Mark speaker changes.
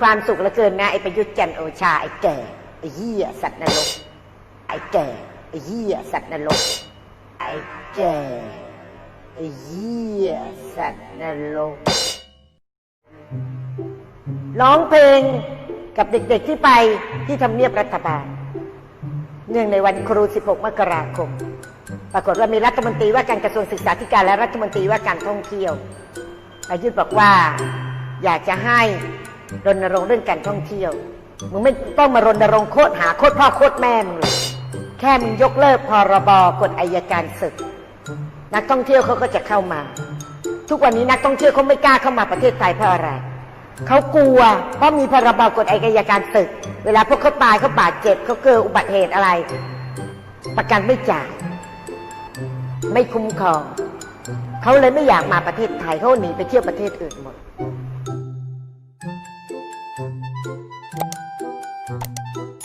Speaker 1: ความสุขเหลือเกินนะไอ้ประยุทธ์จันโอชาไอ้แก่ไอ้เหี้ยสัตว์นรกไอ้แก่ไอ้เหี้ยสัตว์นรกไอ้แก่ไอ้เหี้ยสัตว์นรกร้องเพลงกับเด็กๆที่ไปที่ทำเนียบรัฐบาล เนื่องในวันครู 16 มกราคม ปรากฏว่ามีรัฐมนตรีว่าการกระทรวงศึกษาธิการและรัฐมนตรีว่าการท่องเที่ยวประยุทธ์บอกว่า อยากจะให้ รณรงค์เรื่องการท่องเที่ยว มึงไม่ต้องมารณรงค์โคตรหาโคตรพ่อโคตรแม่มึงเลยแค่มึงยกเลิกพรบกฎอายการศึก นักท่องเที่ยวเขาก็จะเข้ามา ทุกวันนี้นักท่องเที่ยวเขาไม่กล้าเข้ามาประเทศไทยเพราะอะไรเขากลัวเพราะมีพรบกฎอายการศึก เวลาพวกเขาตายเขาบาดเจ็บเขาเกิดอุบัติเหตุอะไร ประกันไม่จ่ายไม่คุ้มครองเขาเลยไม่อยากมาประเทศไทยเขาหนีไปเที่ยวประเทศอื่นหมด Música